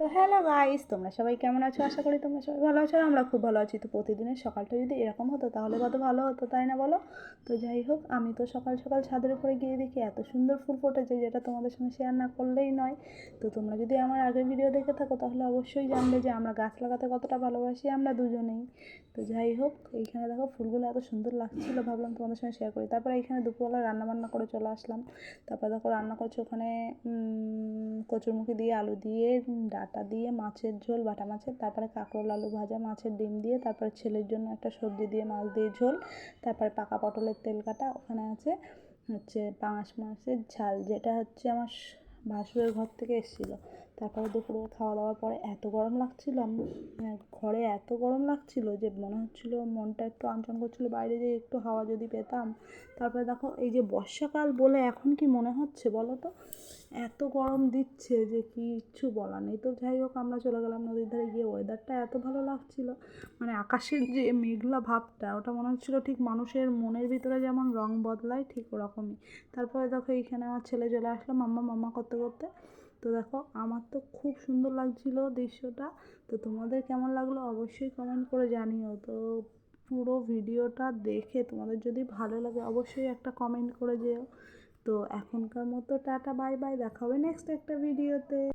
তো hello guys তোমরা সবাই কেমন আছো? আশা করি তোমরা সবাই ভালো আছো আমরা খুব ভালো আছি। তো প্রতিদিনের সকালটা যদি এরকম হতো, তাহলে কত ভালো হতো, তাই না বলো? তো যাই হোক, আমি তো সকাল সকাল ছাদের উপরে গিয়ে দেখি এত সুন্দর ফুল ফুটেছে, যেটা তোমাদের সঙ্গে শেয়ার না করলেই নয়। তো তোমরা যদি আমার আগের ভিডিও দেখে থাকো, তাহলে অবশ্যই জানবে যে আমরা গাছ লাগাতে কতটা ভালোবাসি আমরা দুজনেই। তো যাই হোক, এইখানে দেখো ফুলগুলো এত সুন্দর লাগছিল, ভাবলাম তোমাদের সঙ্গে শেয়ার করি। তারপরে এইখানে দুপুরবেলা রান্না বান্না করে চলে আসলাম। তারপরে দেখো রান্না করছি ওখানে কচুরমুখি দিয়ে আলু দিয়ে, ডাটা দিয়ে, মাছের ঝোল, বাটা মাছের, তারপরে কাঁকরোল, আলু ভাজা, মাছের ডিম দিয়ে, তারপরে ছেলের জন্য একটা সবজি দিয়ে, মাছ দিয়ে ঝোল, তারপরে পাকা পটলের তেল কাটা, ওখানে আছে হচ্ছে পাঙাশ মাছের ঝাল, যেটা হচ্ছে আমার ভাসুরের ঘর থেকে এসেছিল। তারপরে দুপুরে খাওয়া দাওয়ার পরে এত গরম লাগছিল, আমি মানে ঘরে এত গরম লাগছিল যে মনে হচ্ছিল মনটা একটু আনচান করছিল, বাইরে যে একটু হাওয়া যদি পেতাম। তারপরে দেখো এই যে বর্ষাকাল বলে এখন কি মনে হচ্ছে বলো তো? এত গরম দিচ্ছে যে কিচ্ছু বলার নেই। তো যাই হোক, আমরা চলে গেলাম নদীর ধারে গিয়ে ওয়েদারটা এত ভালো লাগছিল। মানে আকাশের যে মেঘলা ভাবটা, ওটা মনে হচ্ছিল ঠিক মানুষের মনের ভিতরে যেমন রং বদলায় ঠিক ওরকমই। তারপরে দেখো এইখানে আমার ছেলে চলে আসলো মাম্মা মাম্মা করতে করতে। তো দেখো, আমার তো খুব সুন্দর লাগছিল দৃশ্যটা। তো তোমাদের কেমন লাগল অবশ্যই কমেন্ট করে জানিও। তো পুরো ভিডিওটা দেখে তোমাদের যদি ভালো লাগে অবশ্যই একটা কমেন্ট করে যেও। তো এখনকার মতো টাটা বাই বাই দেখা হবে নেক্সট একটা ভিডিওতে